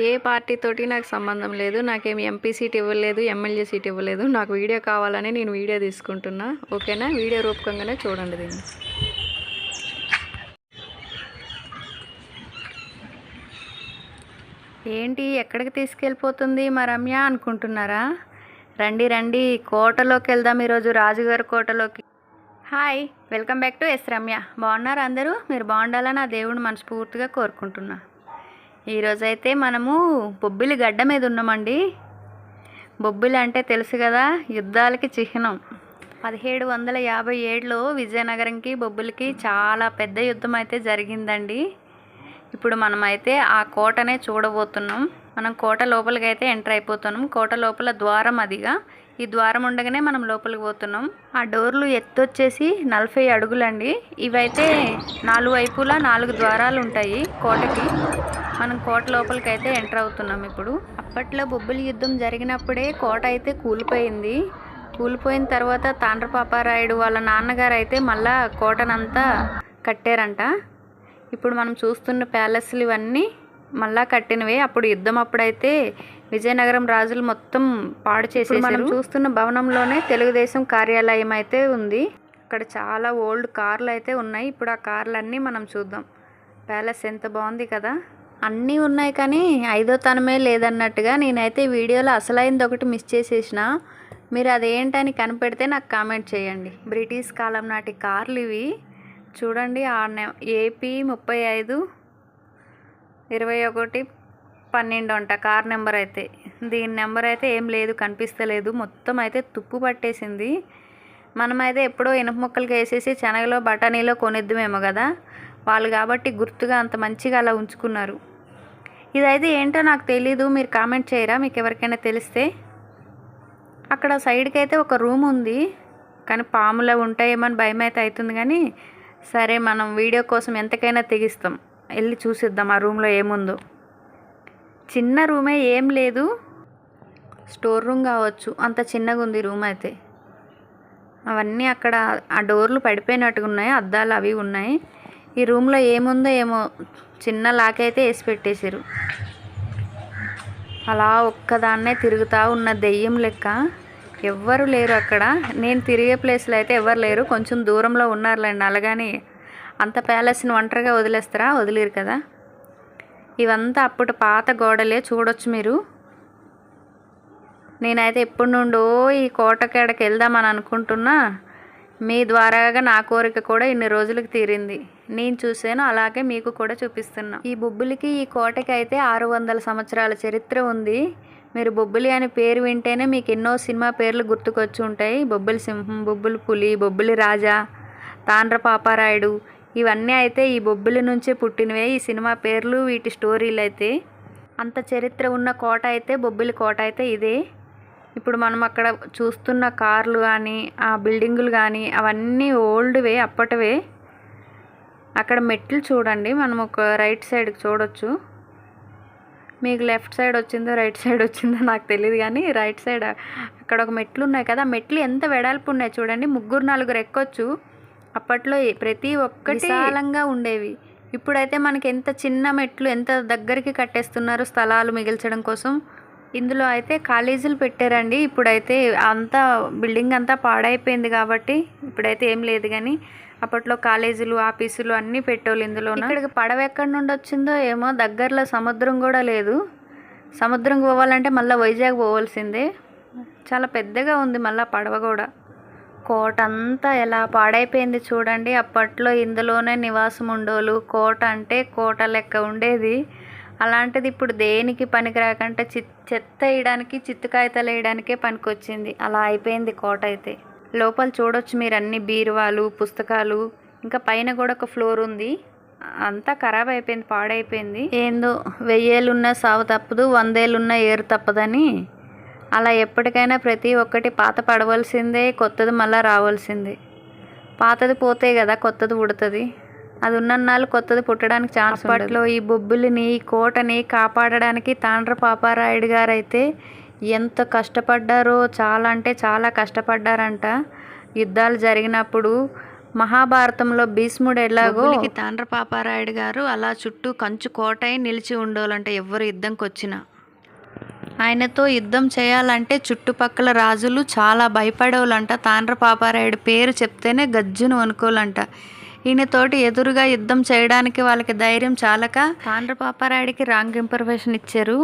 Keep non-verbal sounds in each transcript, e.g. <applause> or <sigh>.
ఏ పార్టీతోటి నాకు సంబంధం లేదు నాకేమి ఎంపీ సీట్ ఇవ్వలేదు ఎమ్మెల్యే సీట్ ఇవ్వలేదు నాకు వీడియో కావాలని నేను వీడియో తీసుకుంటున్నా. ఓకేనా? వీడియో రూపకంగానే చూడండి దీన్ని. ఏంటి? ఎక్కడికి తీసుకెళ్ళిపోతుంది మా రమ్య అనుకుంటున్నారా? రండి రండి. కోటలోకి వెళ్దాం ఈరోజు. రాజుగారి కోటలోకి. Hi. Welcome back to S Ramya. బాగున్నారు అందరూ? మీరు బాగుండాలని ఆ దేవుడిని మనస్ఫూర్తిగా కోరుకుంటున్నాను ఈరోజైతే మనము బొబ్బిలి గడ్డ మీద ఉన్నామండి. బొబ్బిలి అంటే తెలుసు కదా యుద్ధాలకి చిహ్నం. పదిహేడు వందల యాభై ఏడులో విజయనగరంకి బొబ్బిలికి చాలా పెద్ద యుద్ధం అయితే జరిగిందండి. ఇప్పుడు మనమైతే ఆ కోటనే చూడబోతున్నాం. మనం కోట లోపలికి అయితే ఎంటర్ అయిపోతున్నాం. కోట లోపల ద్వారం అదిగా ఈ ద్వారం ఉండగానే మనం లోపలికి పోతున్నాం. ఆ డోర్లు ఎత్తు వచ్చేసి నలభై అడుగులండి. ఇవైతే నాలుగు వైపులా నాలుగు ద్వారాలు ఉంటాయి కోటకి. మనం కోట లోపలికి అయితే ఎంటర్ అవుతున్నాం ఇప్పుడు. అప్పట్లో బొబ్బిలి యుద్ధం జరిగినప్పుడే కోట అయితే కూలిపోయింది. కూలిపోయిన తర్వాత తాండ్రపాపారాయుడు వాళ్ళ నాన్నగారు అయితే మళ్ళా కోటనంతా కట్టారంట. ఇప్పుడు మనం చూస్తున్న ప్యాలెస్లు ఇవన్నీ మళ్ళా కట్టినవే. అప్పుడు యుద్ధం అప్పుడైతే విజయనగరం రాజులు మొత్తం పాడు చేసేసారు మనం చూస్తున్న భవనంలోనే తెలుగుదేశం కార్యాలయం అయితే ఉంది. అక్కడ చాలా ఓల్డ్ కార్లు అయితే ఉన్నాయి. ఇప్పుడు ఆ కార్లన్నీ మనం చూద్దాం. ప్యాలెస్ ఎంత బాగుంది కదా. అన్నీ ఉన్నాయి కానీ ఐదో తనమే లేదన్నట్టుగా నేనైతే వీడియోలో అసలైంది ఒకటి మిస్ చేసేసిన. మీరు అదేంటని కనిపెడితే నాకు కామెంట్ చేయండి. బ్రిటిష్ కాలం నాటి కార్లు ఇవి. చూడండి ఆ ఏపీ ముప్పై ఐదు ఇరవై ఒకటి పన్నెండు అంట. కార్ నెంబర్ అయితే. దీని నెంబర్ అయితే ఏం లేదు కనిపిస్తలేదు. మొత్తం అయితే తుప్పు పట్టేసింది. మనమైతే ఎప్పుడో ఇనుప ముక్కలకి వేసేసి శనగలో బఠానీలో కొనిద్దామేమో కదా. వాళ్ళు కాబట్టి గుర్తుగా అంత మంచిగా అలా ఉంచుకున్నారు. ఇదైతే ఏంటో నాకు తెలీదు. మీరు కామెంట్ చేయరా? మీకు ఎవరికైనా తెలిస్తే. అక్కడ సైడ్కి అయితే ఒక రూమ్ ఉంది. కానీ పాములు ఉంటాయేమని భయం అయితే అవుతుంది కానీ సరే మనం వీడియో కోసం ఎంతకైనా తెగిస్తాం. వెళ్ళి చూసిద్దాం ఆ రూమ్లో ఏముందో. చిన్న రూమే ఏం లేదు. స్టోర్ రూమ్ కావచ్చు. అంత చిన్నగా ఉంది రూమ్ అయితే. అవన్నీ అక్కడ ఆ డోర్లు పడిపోయినట్టుగా ఉన్నాయి అద్దాలు అవి ఉన్నాయి. ఈ రూమ్లో ఏముందో ఏమో చిన్న లాకైతే వేసి పెట్టేశారు. అలా ఒక్కదాన్నే తిరుగుతూ ఉన్న దెయ్యం లెక్క ఎవ్వరు లేరు అక్కడ. నేను తిరిగే ప్లేస్లో అయితే ఎవ్వరు లేరు. కొంచెం దూరంలో ఉన్నారులేండి అలాగని అంత ప్యాలెస్ని ఒంటరిగా వదిలేస్తారా? వదిలేరు కదా. ఇవంతా అప్పుడు పాత గోడలే చూడొచ్చు మీరు. నేనైతే ఎప్పటి నుండో ఈ కోటకేడకి వెళ్దామని అనుకుంటున్నా. మీ ద్వారాగా నా కోరిక కూడా ఇన్ని రోజులకు తీరింది. నేను చూసాను అలాగే మీకు కూడా చూపిస్తున్నా. ఈ బొబ్బులికి ఈ కోటకి అయితే ఆరు వందల సంవత్సరాల చరిత్ర ఉంది. మీరు బొబ్బిలి అనే పేరు వింటేనే మీకు ఎన్నో సినిమా పేర్లు గుర్తుకొచ్చి ఉంటాయి. బొబ్బిలి సింహం బొబ్బిలి పులి బొబ్బిలి రాజా తాండ్ర పాపారాయుడు ఇవన్నీ అయితే ఈ బొబ్బిలి నుంచే పుట్టినవే. ఈ సినిమా పేర్లు వీటి స్టోరీలు అయితే అంత చరిత్ర ఉన్న కోట అయితే బొబ్బిలి కోట అయితే ఇదే. ఇప్పుడు మనం అక్కడ చూస్తున్న కార్లు కానీ ఆ బిల్డింగులు కానీ అవన్నీ ఓల్డ్వే అప్పటివే. అక్కడ మెట్లు చూడండి మనం ఒక రైట్ సైడ్కి చూడొచ్చు. మీకు లెఫ్ట్ సైడ్ వచ్చిందో రైట్ సైడ్ వచ్చిందో నాకు తెలియదు కానీ రైట్ సైడ్ అక్కడ ఒక మెట్లు ఉన్నాయి కదా. మెట్లు ఎంత వెడల్పు ఉన్నాయి చూడండి. ముగ్గురు నలుగురు ఎక్కొచ్చు. అప్పట్లో ప్రతి ఒక్కటి విశాలంగా ఉండేవి. ఇప్పుడైతే మనకి ఎంత చిన్న మెట్లు ఎంత దగ్గరికి కట్టేస్తున్నారు స్థలాలు మిగిల్చడం కోసం ఇందులో అయితే కాలేజీలు పెట్టారండి. ఇప్పుడైతే అంతా బిల్డింగ్ అంతా పాడైపోయింది కాబట్టి ఇప్పుడైతే ఏం లేదు కానీ అప్పట్లో కాలేజీలు ఆఫీసులు అన్నీ పెట్టేవాళ్ళు ఇందులో ఇక్కడికి పడవ ఎక్కడి నుండి వచ్చిందో ఏమో దగ్గరలో సముద్రం కూడా లేదు. సముద్రం పోవాలంటే మళ్ళీ వైజాగ్ పోవాల్సిందే. చాలా పెద్దగా ఉంది మళ్ళీ పడవ కూడా. కోట అంతా ఎలా పాడైపోయింది చూడండి. అప్పట్లో ఇందులోనే నివాసం ఉండోళ్ళు కోట అంటే కోట లెక్క ఉండేది. అలాంటిది ఇప్పుడు దేనికి పనికి రాకంటే చి చెత్త వేయడానికి చిత్తు కాగితాలు వేయడానికే పనికొచ్చింది. అలా అయిపోయింది కోట అయితే. లోపల చూడొచ్చు మీరు అన్ని బీరువాలు పుస్తకాలు. ఇంకా పైన కూడా ఒక ఫ్లోర్ ఉంది. అంతా ఖరాబ్ అయిపోయింది పాడైపోయింది. ఏందో వెయ్యేళ్ళున్న సావు తప్పదు వందేళ్ళున్న ఏరు తప్పదని. అలా ఎప్పటికైనా ప్రతి ఒక్కటి పాత పడవలసిందే కొత్తది మళ్ళీ రావాల్సిందే. పాతది పోతే కదా కొత్తది పుడుతుంది. అది ఉన్నన్నాళ్ళు కొత్తది పుట్టడానికి ఛాన్స్ అప్పట్లో ఈ బొబ్బులిని ఈ కోటని కాపాడడానికి తాండ్ర పాపారాయుడు గారు అయితే ఎంత కష్టపడ్డారో చాలా అంటే చాలా కష్టపడ్డారంట. యుద్ధాలు జరిగినప్పుడు మహాభారతంలో భీష్ముడు ఎలాగో తాండ్ర పాపారాయుడు గారు అలా చుట్టూ కంచు కోటై నిలిచి ఉండోలంట ఎవ్వరు యుద్ధంకి వచ్చినా ఆయనతో యుద్ధం చేయాలంటే చుట్టుపక్కల రాజులు చాలా భయపడేవాళ్ళంట. తాండ్ర పాపారాయుడు పేరు చెప్తేనే గజ్జును వణుకోలంట ఈయనతోటి ఎదురుగా యుద్ధం చేయడానికి వాళ్ళకి ధైర్యం చాలక తాండ్ర పాపారాయుడికి రాంగ్ ఇన్ఫర్మేషన్ ఇచ్చారు.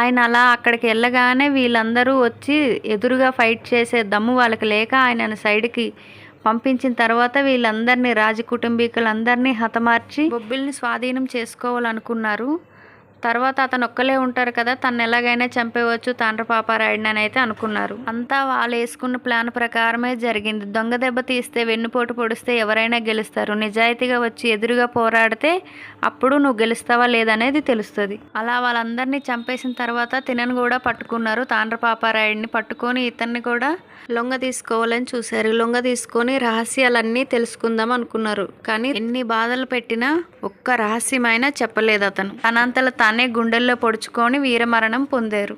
ఆయన అలా అక్కడికి వెళ్ళగానే వీళ్ళందరూ వచ్చి ఎదురుగా ఫైట్ చేసే దమ్ము వాళ్ళకి లేక ఆయనను సైడ్కి పంపించిన తర్వాత వీళ్ళందరినీ రాజకుటుంబీకులందరినీ హతమార్చి బొబ్బిల్ని స్వాధీనం చేసుకోవాలనుకున్నారు. తర్వాత అతను ఒక్కలే ఉంటారు కదా తను ఎలాగైనా చంపేవచ్చు తాండ్ర పాపారాయుడిని అని అయితే అనుకున్నారు. అంతా వాళ్ళు వేసుకున్న ప్లాన్ ప్రకారమే జరిగింది. దొంగ దెబ్బ తీస్తే వెన్నుపోటు పొడిస్తే ఎవరైనా గెలుస్తారు. నిజాయితీగా వచ్చి ఎదురుగా పోరాడితే అప్పుడు నువ్వు గెలుస్తావా లేదనేది తెలుస్తుంది. అలా వాళ్ళందరినీ చంపేసిన తర్వాత తినను కూడా పట్టుకున్నారు. తాండ్ర పాపారాయుడిని పట్టుకొని ఇతన్ని కూడా లొంగ తీసుకోవాలని చూశారు. లొంగ తీసుకొని రహస్యాలన్నీ తెలుసుకుందాం అనుకున్నారు. కానీ ఎన్ని బాధలు పెట్టినా ఒక్క రహస్యమైనా చెప్పలేదు అతను. తనంతల తా గుండెల్లో పొడుచుకొని వీరమరణం పొందారు.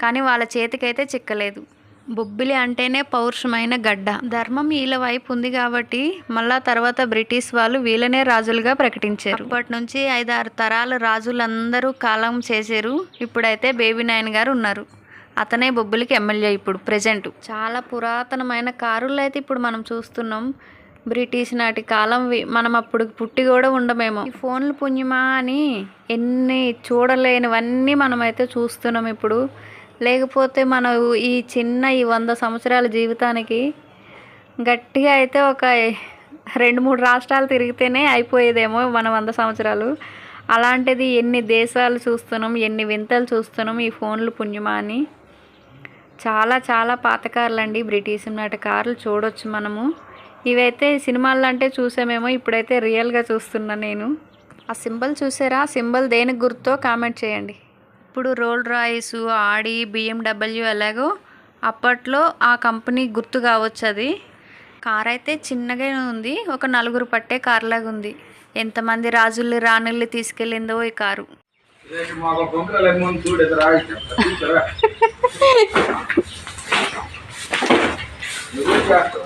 కానీ వాళ్ళ చేతికైతే చిక్కలేదు. బొబ్బిలి అంటేనే పౌరుషమైన గడ్డ. ధర్మం వీళ్ళ వైపు ఉంది కాబట్టి మళ్ళా తర్వాత బ్రిటిష్ వాళ్ళు వీళ్ళనే రాజులుగా ప్రకటించారు. అప్పటి నుంచి ఐదారు తరాల రాజులందరూ కాలం చేశారు. ఇప్పుడైతే బేబీ నాయన్ గారు ఉన్నారు. అతనే బొబ్బిలికి ఎమ్మెల్యే ఇప్పుడు ప్రజెంట్. చాలా పురాతనమైన కారులు అయితే ఇప్పుడు మనం చూస్తున్నాం. బ్రిటిష్ నాటి కాలం మనం అప్పుడు పుట్టి కూడా ఉండమేమో. ఈ ఫోన్లు పుణ్యమా అని ఎన్ని చూడలేనివన్నీ మనమైతే చూస్తున్నాం ఇప్పుడు. లేకపోతే మనం ఈ చిన్న ఈ వంద సంవత్సరాల జీవితానికి గట్టిగా అయితే ఒక రెండు మూడు రాష్ట్రాలు తిరిగితేనే అయిపోయేదేమో మన వంద సంవత్సరాలు. అలాంటిది ఎన్ని దేశాలు చూస్తున్నాం ఎన్ని వింతలు చూస్తున్నాం ఈ ఫోన్లు పుణ్యమా అని. చాలా చాలా పాత కార్లు అండి బ్రిటిష్ నాటి కార్లు చూడొచ్చు మనము. ఇవైతే సినిమాల్లో అంటే చూసామేమో ఇప్పుడైతే రియల్గా చూస్తున్నా నేను. ఆ సింబల్ చూసారా? సింబల్ దేనికి గుర్తో కామెంట్ చేయండి. ఇప్పుడు రోల్ రాయిస్ ఆడి బిఎండబ్ల్యూ ఎలాగో అప్పట్లో ఆ కంపెనీ గుర్తు కావచ్చు అది. కార్ అయితే చిన్నగా ఉంది ఒక నలుగురు పట్టే కార్ లాగా ఉంది. ఎంతమంది రాజుల్ని రాణుల్ని తీసుకెళ్ళిందో ఈ కారు. <laughs>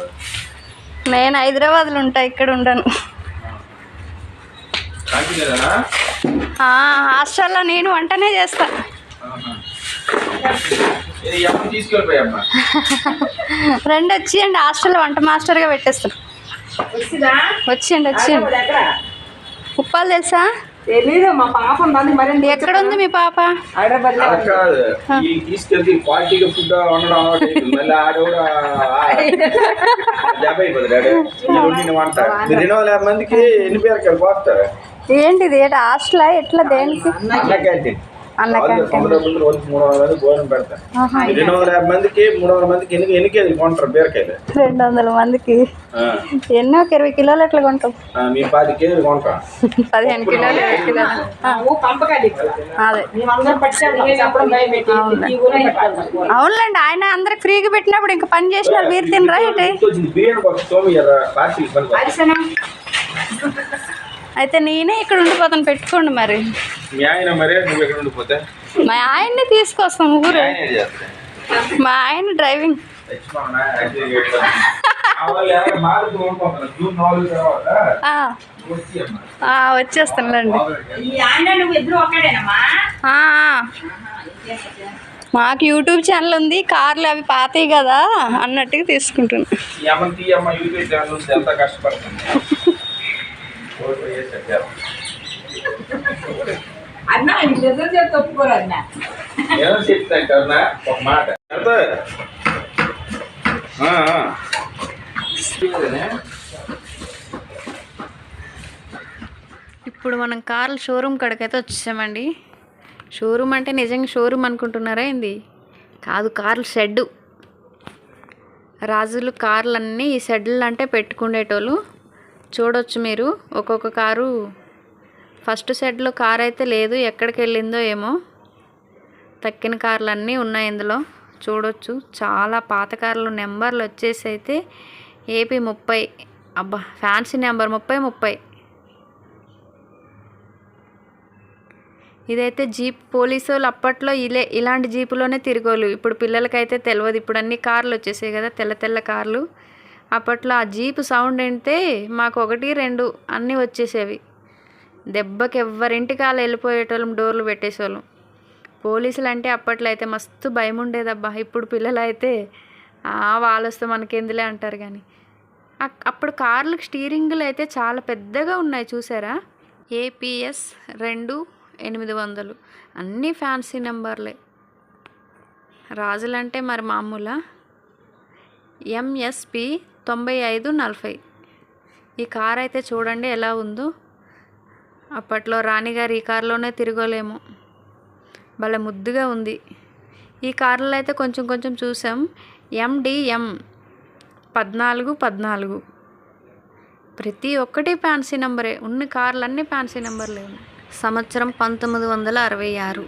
నేను హైదరాబాద్లో ఉంటా ఇక్కడ ఉండను? హాస్టల్లో నేను వంటనే చేస్తా. రెండు వచ్చిండి హాస్టల్లో వంట మాస్టర్గా పెట్టేస్తాను వచ్చిండి వచ్చిండి ఉప్పాలు తెలుసా? తెలీదు మా పాప ఉందని మరి ఎక్కడ ఉంది మీ పాప? హైదరాబాద్లో అలా కాదు ఈ తీసుకెళ్తే క్వాలిటీగా ఫుడ్ వండడం అలవాటు అయిపోయింది. మళ్ళీ ఆడ కూడా డెబ్బై అయిపోతుంది ఆడు ఈ వండిన వంట మీరు రెండు వందల యాభై మందికి ఎన్ని పేరు పోస్తారు? ఏంటిది? ఏంటి? హాస్టల్? ఎట్లా? దేనికి? అన్న రెండు వందల యాభై మందికి మూడు వందల మందికి ఎన్ని ఎన్ని కేజీలు కొంటారు బీరకాయలు? రెండు వందల మందికి. ఆ, ఎన్నో ఒక ఇరవై కిలోలు ఎట్లా కొంటాం. ఆ, మీ పది కేజీలు కొంటాం. పదిహేను కిలోలు ఇరవై అవునులేండి ఆయన అందరికి ఫ్రీగా పెట్టినప్పుడు ఇంకా పని చేసిన వాళ్ళు మీరు తినరా అయితే నేనే ఇక్కడ ఉండిపోతాను పెట్టుకోండి మరి. మీ ఆయన మరే నువ్వు ఎక్కడ ఉండిపోతే? మా ఆయన్ని తీసుకొస్తాం ఊరు. మా ఆయన డ్రైవింగ్. వచ్చేస్తానులేండి. మాకు యూట్యూబ్ ఛానల్ ఉంది కార్లు అవి పాతాయి కదా అన్నట్టుగా తీసుకుంటున్నాను కష్టపడుతుంది. అన్న నిజం చేస్తే ఒప్పుకోరు అన్న. ఏదో చెప్తాను కన్నా ఒక మాట. ఎంత? ఆ, ఆ. ఇప్పుడు మనం కార్ల షోరూమ్ కాడికైతే వచ్చేసామండి. షోరూమ్ అంటే నిజంగా షోరూమ్ అనుకుంటున్నారా ఏంది? కాదు కార్ల షెడ్ రాజులు కార్లన్నీ ఈ షెడ్లు అంటే పెట్టుకునేటోళ్ళు. చూడొచ్చు మీరు ఒక్కొక్క కారు ఫస్ట్ షెడ్లో కార్ అయితే లేదు. ఎక్కడికి వెళ్ళిందో ఏమో. తక్కిన కార్లు అన్నీ ఉన్నాయి ఇందులో. చూడొచ్చు. చాలా పాత కార్లు. నెంబర్లు వచ్చేసి అయితే ఏపీ ముప్పై. అబ్బా ఫ్యాన్సీ నెంబర్ ముప్పై ముప్పై. ఇదైతే జీప్. పోలీసు వాళ్ళు అప్పట్లో ఇలే ఇలాంటి జీపులోనే తిరిగోళ్ళు ఇప్పుడు పిల్లలకైతే తెలియదు ఇప్పుడు అన్ని కార్లు వచ్చేసాయి కదా తెల్ల తెల్ల కార్లు. అప్పట్లో ఆ జీప్ సౌండ్ అంటే మాకు ఒకటి రెండు అన్నీ వచ్చేసేవి. దెబ్బకి ఎవ్వరింటికి వాళ్ళు వెళ్ళిపోయేటోళ్ళం డోర్లు పెట్టేసేవాళ్ళం పోలీసులు అంటే అప్పట్లో అయితే మస్తు భయం ఉండేదబ్బా ఇప్పుడు పిల్లలు అయితే వాళ్ళు వస్తే మనకెందులే అంటారు కానీ అప్పుడు కార్లకు స్టీరింగ్లు అయితే చాలా పెద్దగా ఉన్నాయి చూసారా? ఏపీఎస్ రెండు ఎనిమిది వందలు. అన్నీ ఫ్యాన్సీ నెంబర్లే. రాజులంటే మరి మామూలా? ఎంఎస్పి తొంభై ఐదు నలభై. ఈ కార్ అయితే చూడండి ఎలా ఉందో. అప్పట్లో రాణిగారు ఈ కారులోనే తిరగలేము. భలే ముద్దుగా ఉంది. ఈ కార్లో అయితే కొంచెం కొంచెం చూసాం. ఎండిఎం పద్నాలుగు పద్నాలుగు. ప్రతి ఒక్కటి ఫ్యాన్సీ నెంబరే. ఉన్న కార్లన్నీ ఫ్యాన్సీ నెంబర్లే. సంవత్సరం పంతొమ్మిది వందల అరవై ఆరు.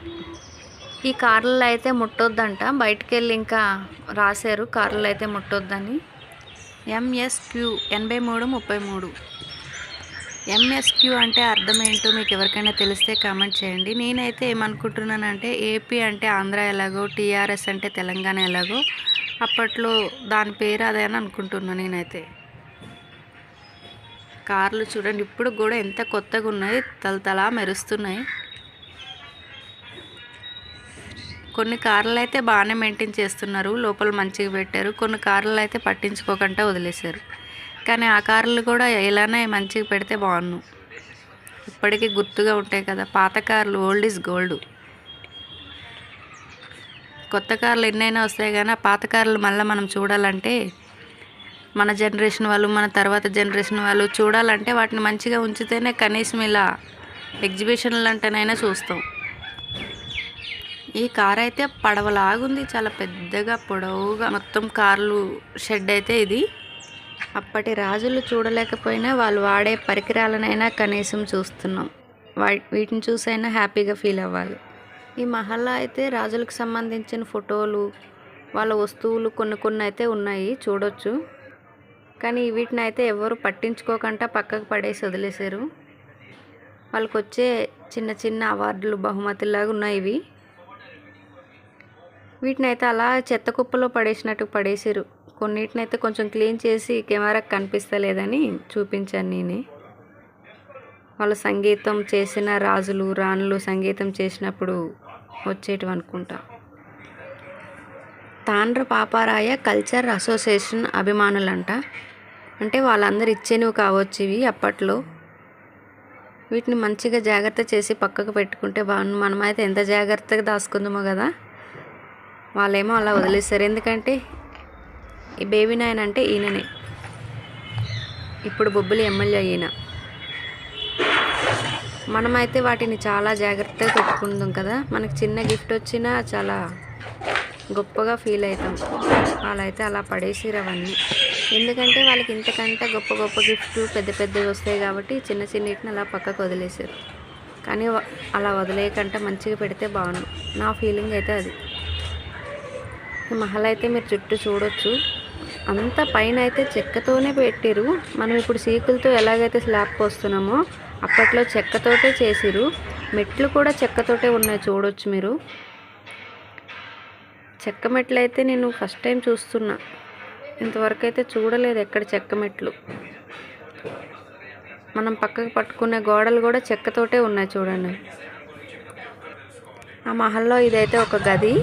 ఈ కార్లలో అయితే ముట్టొద్దంట. బయటికి వెళ్ళి ఇంకా రాశారు. కార్లలో అయితే ముట్టొద్దని. ఎంఎస్క్యూ ఎనభై మూడు ముప్పై మూడు. ఎంఎస్క్యూ అంటే అర్థం ఏంటో మీకు ఎవరికైనా తెలిస్తే కామెంట్ చేయండి. నేనైతే ఏమనుకుంటున్నానంటే ఏపీ అంటే ఆంధ్ర ఎలాగో టీఆర్ఎస్ అంటే తెలంగాణ ఎలాగో అప్పట్లో దాని పేరు అదే అని అనుకుంటున్నాను నేనైతే. కార్లు చూడండి ఇప్పుడు కూడా ఎంత కొత్తగా ఉన్నాయి తలతలా మెరుస్తున్నాయి. కొన్ని కార్లు అయితే బాగానే మెయింటైన్ చేస్తున్నారు లోపల మంచిగా పెట్టారు కొన్ని కార్లు అయితే పట్టించుకోకుండా వదిలేశారు. కానీ ఆ కార్లు కూడా ఇలానే మంచిగా పెడితే బాగున్ను ఇప్పటికీ గుర్తుగా ఉంటాయి కదా పాత కార్లు ఓల్డ్ ఈజ్ గోల్డ్. కొత్త కార్లు ఎన్నైనా వస్తాయి కానీ ఆ పాత కార్లు మళ్ళీ మనం చూడాలంటే మన జనరేషన్ వాళ్ళు మన తర్వాత జనరేషన్ వాళ్ళు చూడాలంటే వాటిని మంచిగా ఉంచితేనే కనీసం ఇలా ఎగ్జిబిషన్లు అంటేనైనా చూస్తాం. ఈ కార్ అయితే పడవలాగుంది చాలా పెద్దగా పొడవుగా మొత్తం కార్లు షెడ్ అయితే ఇది. అప్పటి రాజులు చూడలేకపోయినా వాళ్ళు వాడే పరికరాలనైనా కనీసం చూస్తున్నాం. వా- వీటిని చూసైనా హ్యాపీగా ఫీల్ అవ్వాలి. ఈ మహల్లా అయితే రాజులకు సంబంధించిన ఫోటోలు వాళ్ళ వస్తువులు కొన్ని కొన్ని అయితే ఉన్నాయి చూడొచ్చు. కానీ వీటిని అయితే ఎవరు పట్టించుకోకుండా పక్కకు పడేసి వదిలేశారు. వాళ్ళకి వచ్చే చిన్న చిన్న అవార్డులు బహుమతుల్లాగా ఉన్నాయి ఇవి. వీటిని అయితే అలా చెత్త కుప్పలో పడేసినట్టు పడేసారు కొన్నిటిని అయితే కొంచెం క్లీన్ చేసి కెమెరాకి కనిపిస్తలేదని చూపించాను నేనే. వాళ్ళు సంగీతం చేసిన రాజులు రాణులు సంగీతం చేసినప్పుడు వచ్చేటివి అనుకుంటా. తాండ్ర పాపారాయ కల్చర్ అసోసియేషన్ అభిమానులంట. అంటే వాళ్ళందరూ ఇచ్చేనివి కావచ్చు ఇవి అప్పట్లో. వీటిని మంచిగా జాగ్రత్త చేసి పక్కకు పెట్టుకుంటే బాగుంది మనమైతే ఎంత జాగ్రత్తగా దాచుకుందామో కదా. వాళ్ళేమో అలా వదిలేస్తారు ఎందుకంటే ఈ బేబీ నాయన అంటే ఈయననే. ఇప్పుడు బొబ్బులు ఎమ్మెల్యే ఈయన. మనమైతే వాటిని చాలా జాగ్రత్తగా పెట్టుకుందాం కదా. మనకి చిన్న గిఫ్ట్ వచ్చినా చాలా గొప్పగా ఫీల్ అవుతాం. వాళ్ళైతే అలా పడేసిరు అవన్నీ. ఎందుకంటే వాళ్ళకి ఇంతకంటే గొప్ప గొప్ప గిఫ్ట్ పెద్ద పెద్దవి వస్తాయి కాబట్టి చిన్న చిన్నిటిని అలా పక్కకు వదిలేసారు కానీ అలా వదిలేయకంటే మంచిగా పెడితే బాగున్నాం నా ఫీలింగ్ అయితే అది. మహల్ అయితే మీరు చుట్టూ చూడొచ్చు. అంత పైన అయితే చెక్కతోనే పెట్టిరు మనం ఇప్పుడు సీకులతో ఎలాగైతే స్లాబ్ పోస్తున్నామో అప్పట్లో చెక్కతోటే చేసిరు మెట్లు కూడా చెక్కతోటే ఉన్నాయి చూడొచ్చు మీరు. చెక్క మెట్లు అయితే నేను ఫస్ట్ టైం చూస్తున్నా. ఇంతవరకు అయితే చూడలేదు ఎక్కడ చెక్క మెట్లు. మనం పక్కకు పట్టుకునే గోడలు కూడా చెక్కతోటే ఉన్నాయి చూడండి. ఆ మహల్లో ఇదైతే ఒక గది.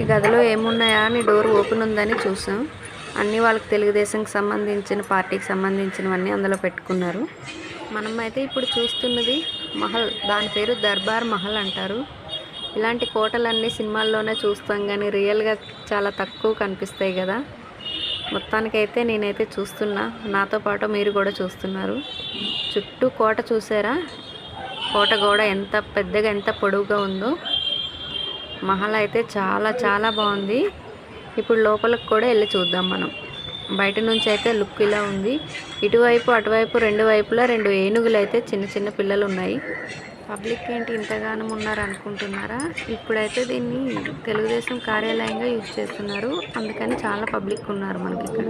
ఈ గదిలో ఏమున్నాయా అని డోర్ ఓపెన్ ఉందని చూసాం. అన్నీ వాళ్ళకి తెలుగుదేశంకి సంబంధించిన పార్టీకి సంబంధించినవన్నీ అందులో పెట్టుకున్నారు. మనం అయితే ఇప్పుడు చూస్తున్నది మహల్ దాని పేరు దర్బార్ మహల్ అంటారు. ఇలాంటి కోటలన్నీ సినిమాల్లోనే చూస్తాం కానీ రియల్గా చాలా తక్కువ కనిపిస్తాయి కదా. మొత్తానికైతే నేనైతే చూస్తున్నా. నాతో పాటు మీరు కూడా చూస్తున్నారు. చుట్టూ కోట చూసారా? కోట గోడ ఎంత పెద్దగా ఎంత పొడవుగా ఉందో. మహల్ అయితే చాలా చాలా బాగుంది. ఇప్పుడు లోపలికి కూడా వెళ్ళి చూద్దాం మనం. బయట నుంచి అయితే లుక్ ఇలా ఉంది. ఇటువైపు అటువైపు రెండు వైపులా రెండు ఏనుగులు అయితే చిన్న చిన్న పిల్లలు ఉన్నాయి. పబ్లిక్ ఏంటి ఇంతగానం ఉన్నారు అనుకుంటున్నారా ఇప్పుడైతే దీన్ని తెలుగుదేశం కార్యాలయంగా యూజ్ చేస్తున్నారు. అందుకని చాలా పబ్లిక్ ఉన్నారు మనకి ఇక్కడ.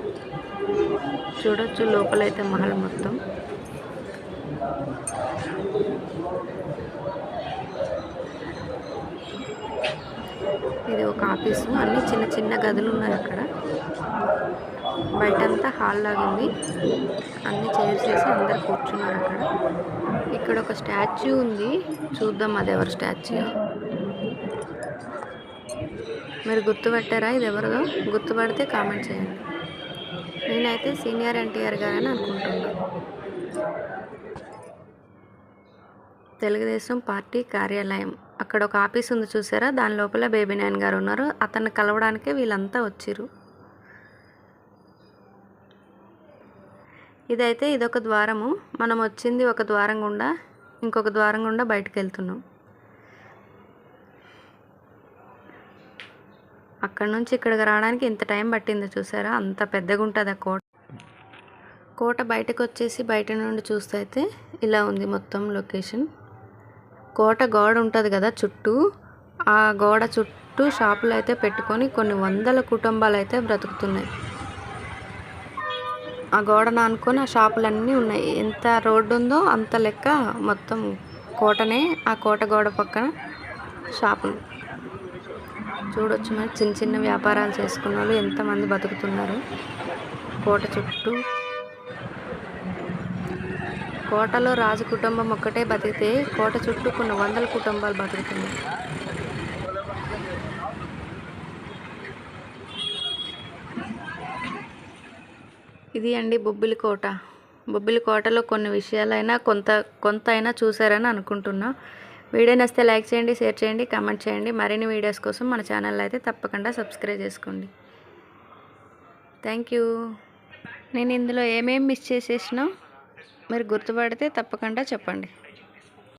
చూడొచ్చు లోపలైతే మహల్ మొత్తం. ఇది ఒక ఆఫీసు. అన్ని చిన్న చిన్న గదులు ఉన్నాయి అక్కడ. బయటంతా హాల్ లాగా ఉంది. అన్ని చైర్స్ వేసి అందరు కూర్చున్నారు అక్కడ. ఇక్కడ ఒక స్టాచ్యూ ఉంది. చూద్దాం అది ఎవరు స్టాచ్యూ. మీరు గుర్తుపట్టారా ఇది ఎవరిదో? గుర్తుపడితే కామెంట్ చేయండి. నేనైతే సీనియర్ ఎన్టీఆర్ గారని అనుకుంటున్నాను తెలుగుదేశం పార్టీ కార్యాలయం. అక్కడ ఒక ఆఫీస్ ఉంది చూసారా? దాని లోపల బేబీ నాయన్ గారు ఉన్నారు. అతన్ని కలవడానికే వీళ్ళంతా వచ్చారు ఇదైతే ఇదొక ద్వారము. మనం వచ్చింది ఒక ద్వారం గుండా ఇంకొక ద్వారం గుండా బయటకు వెళ్తున్నాం అక్కడ నుంచి ఇక్కడికి రావడానికి ఇంత టైం పట్టింది చూసారా? అంత పెద్దగా ఉంటుంది ఆ కోట. కోట బయటకు వచ్చేసి బయట నుండి చూస్తే అయితే ఇలా ఉంది మొత్తం లొకేషన్. కోట గోడ ఉంటుంది కదా చుట్టూ ఆ గోడ చుట్టూ షాపులు అయితే పెట్టుకొని కొన్ని వందల కుటుంబాలు అయితే బ్రతుకుతున్నాయి. ఆ గోడను అనుకొని ఆ షాపులన్నీ ఉన్నాయి. ఎంత రోడ్డు ఉందో అంత లెక్క మొత్తం కోటనే ఆ కోట గోడ పక్కన షాపులు. చూడొచ్చు మరి చిన్న చిన్న వ్యాపారాలు చేసుకున్న వాళ్ళు ఎంతమంది బతుకుతున్నారు. కోట చుట్టూ కోటలో రాజు కుటుంబం ఒక్కటే బతికితే కోట చుట్టూ కొన్ని వందల కుటుంబాలు బతుకుతున్నాయి. ఇది అండి బొబ్బిలి కోట. బొబ్బిలి కోటలో కొన్ని విషయాలైనా కొంత కొంత అయినా చూసారని అనుకుంటున్నా. వీడియో నచ్చితే లైక్ చేయండి షేర్ చేయండి కామెంట్ చేయండి. మరిన్ని వీడియోస్ కోసం మన ఛానల్ అయితే తప్పకుండా సబ్స్క్రైబ్ చేసుకోండి. Thank you. నేను ఇందులో ఏమేమి మిస్ చేసేసినా మీరు గుర్తుపడితే తప్పకుండా చెప్పండి.